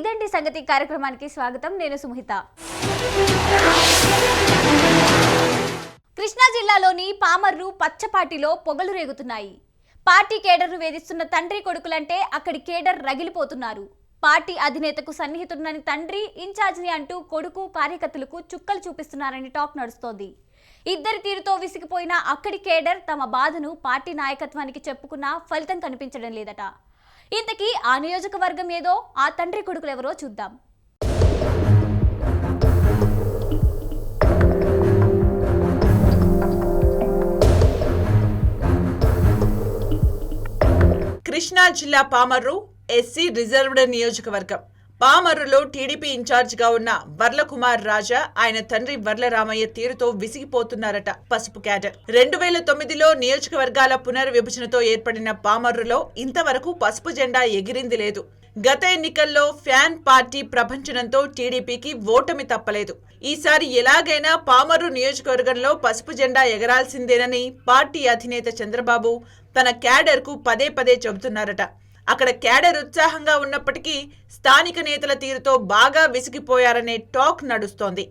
ఇదండి సంగతి కార్యక్రమానికి స్వాగతం. నేను సుమహిత. కృష్ణా జిల్లాలోని పామర్రు పచ్చపాటిలో పొగలు రేగుతున్నాయి. పార్టీ కేడర్ను వేధిస్తున్న తండ్రి కొడుకులంటే అక్కడి కేడర్ రగిలిపోతున్నారు. పార్టీ అధినేతకు సన్నిహితుడని తండ్రి ఇన్ఛార్జిని అంటూ కొడుకు కార్యకర్తలకు చుక్కలు చూపిస్తున్నారని టాక్ నడుస్తోంది. ఇద్దరి తీరుతో విసిగిపోయిన అక్కడి కేడర్ తమ బాధను పార్టీ నాయకత్వానికి చెప్పుకున్నా ఫలితం కనిపించడం లేదట. ఇంతకీ ఆ నియోజకవర్గం ఏదో ఆ తండ్రి కొడుకులు ఎవరో చూద్దాం. కృష్ణా జిల్లా పామర్రు ఎస్సీ రిజర్వ్డ్ నియోజకవర్గం. పామర్రులో టీడీపీ ఇన్ఛార్జిగా ఉన్న వర్ల కుమార్ రాజా ఆయన తండ్రి వర్లరామయ్య తీరుతో విసిగిపోతున్నారట పసుపు క్యాడర్ రెండు వేల తొమ్మిదిలో నియోజకవర్గాల పునర్విభజనతో ఏర్పడిన పామర్రులో ఇంతవరకు పసుపు జెండా ఎగిరింది లేదు. గత ఎన్నికల్లో ఫ్యాన్ పార్టీ ప్రపంచనంతో టీడీపీకి ఓటమి తప్పలేదు. ఈసారి ఎలాగైనా పామర్రు నియోజకవర్గంలో పసుపు జెండా ఎగరాల్సిందేనని పార్టీ అధినేత చంద్రబాబు తన క్యాడర్కు పదే పదే చెబుతున్నారట. అక్కడ క్యాడర్ ఉత్సాహంగా ఉన్నప్పటికీ స్థానిక నేతల తీరుతో బాగా విసిగిపోయారనే టాక్ నడుస్తోంది.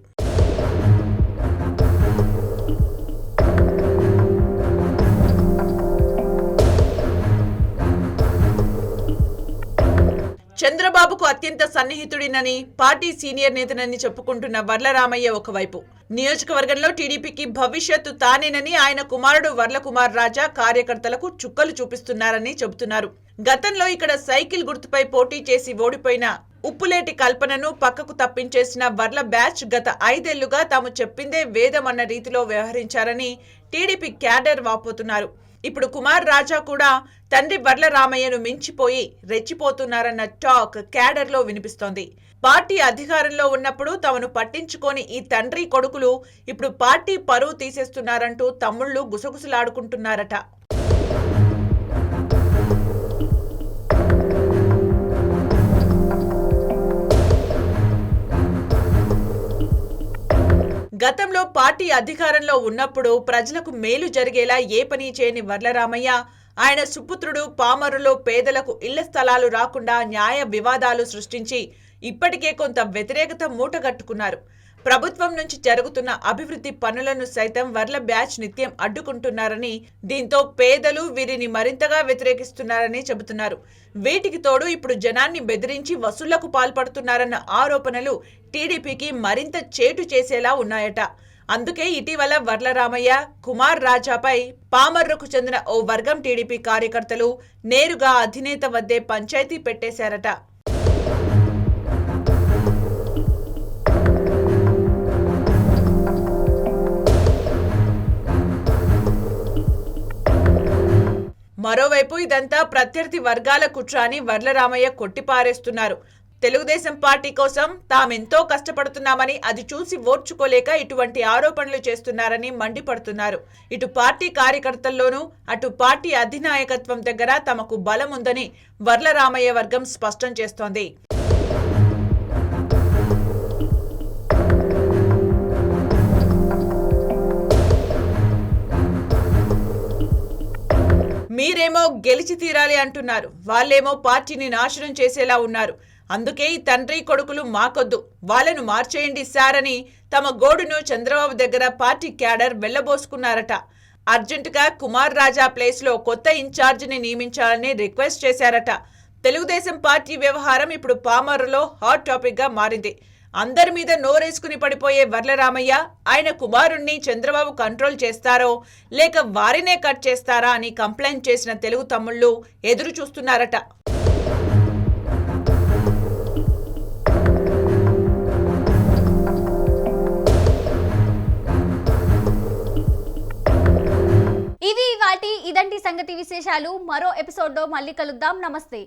చంద్రబాబుకు అత్యంత సన్నిహితుడినని పార్టీ సీనియర్ నేతనని చెప్పుకుంటున్న వర్లరామయ్య ఒకవైపు. నియోజకవర్గంలో టీడీపీకి భవిష్యత్తు తానేనని ఆయన కుమారుడు వర్లకుమార్ రాజా కార్యకర్తలకు చుక్కలు చూపిస్తున్నారని చెబుతున్నారు. గతంలో ఇక్కడ సైకిల్ గుర్తుపై పోటీ చేసి ఓడిపోయిన ఉప్పులేటి కల్పనను పక్కకు తప్పించేసిన వర్ల బ్యాచ్ గత ఐదేళ్ళుగా తాము చెప్పిందే వేదమన్న రీతిలో వ్యవహరించారని టీడీపీ క్యాడర్ వాపోతున్నారు. ఇప్పుడు కుమార్ రాజా కూడా తండ్రి వర్ల రామయ్యను మించిపోయి రెచ్చిపోతున్నారన్న టాక్ క్యాడర్లో వినిపిస్తోంది. పార్టీ అధికారంలో ఉన్నప్పుడు తమను పట్టించుకొని ఈ తండ్రి కొడుకులు ఇప్పుడు పార్టీ పరువు తీసేస్తున్నారంటూ తమ్ముళ్ళు గుసగుసలాడుకుంటున్నారట. పార్టీ అధికారంలో ఉన్నప్పుడు ప్రజలకు మేలు జరిగేలా ఏ పని చేయని వర్లరామయ్య ఆయన సుపుత్రుడు పామరులో పేదలకు ఇళ్ళ స్థలాలు రాకుండా న్యాయ వివాదాలు సృష్టించి ఇప్పటికే కొంత వ్యతిరేకత మూటగట్టుకున్నారు. ప్రభుత్వం నుంచి జరుగుతున్న అభివృద్ధి పనులను సైతం వర్ల బ్యాచ్ నిత్యం అడ్డుకుంటున్నారని దీంతో పేదలు వీరిని మరింతగా వ్యతిరేకిస్తున్నారని చెబుతున్నారు. వీటికి తోడు ఇప్పుడు జనాన్ని బెదిరించి వసూళ్ళకు పాల్పడుతున్నారన్న ఆరోపణలు టీడీపీకి మరింత చేటు చేసేలా ఉన్నాయట. అందుకే ఇటీవల వర్లరామయ్య కుమార్ రాజాపై పామర్రుకు చెందిన ఓ వర్గం టీడీపీ కార్యకర్తలు నేరుగా అధినేత వద్దే పంచాయతీ పెట్టేశారట. మరోవైపు ఇదంతా ప్రత్యర్థి వర్గాల కుట్ర అని వర్లరామయ్య కొట్టిపారేస్తున్నారు. తెలుగుదేశం పార్టీ కోసం తామెంతో కష్టపడుతున్నామని అది చూసి ఓర్చుకోలేక ఇటువంటి ఆరోపణలు చేస్తున్నారని మండిపడుతున్నారు. ఇటు పార్టీ కార్యకర్తల్లోనూ అటు పార్టీ అధినాయకత్వం దగ్గర తమకు బలం ఉందని వర్లరామయ్య వర్గం స్పష్టం చేస్తోంది. మీరేమో గెలిచి తీరాలి అంటున్నారు. వాళ్ళేమో పార్టీని నాశనం చేసేలా ఉన్నారు. అందుకే ఈ తండ్రి కొడుకులు మాకొద్దు. వాళ్ళను మార్చేయండి సార్ అని తమ గోడును చంద్రబాబు దగ్గర పార్టీ క్యాడర్ వెళ్ళబోసుకున్నారట అర్జెంటుగా కుమార్ రాజా ప్లేస్లో కొత్త ఇన్ఛార్జిని నియమించాలని రిక్వెస్ట్ చేశారట. తెలుగుదేశం పార్టీ వ్యవహారం ఇప్పుడు పామరులో హాట్ టాపిక్గా మారింది. అందరి మీద నోరేసుకుని పడిపోయే వర్లరామయ్య ఆయన కుమారుణ్ణి చంద్రబాబు కంట్రోల్ చేస్తారో లేక వారినే కట్ చేస్తారా అని కంప్లైంట్ చేసిన తెలుగు తమ్ముళ్ళు ఎదురు చూస్తున్నారట. ఇవి వాటి ఇదంటి సంగతి విశేషాలు. మరో ఎపిసోడ్లో మళ్ళీ కలుద్దాం. నమస్తే.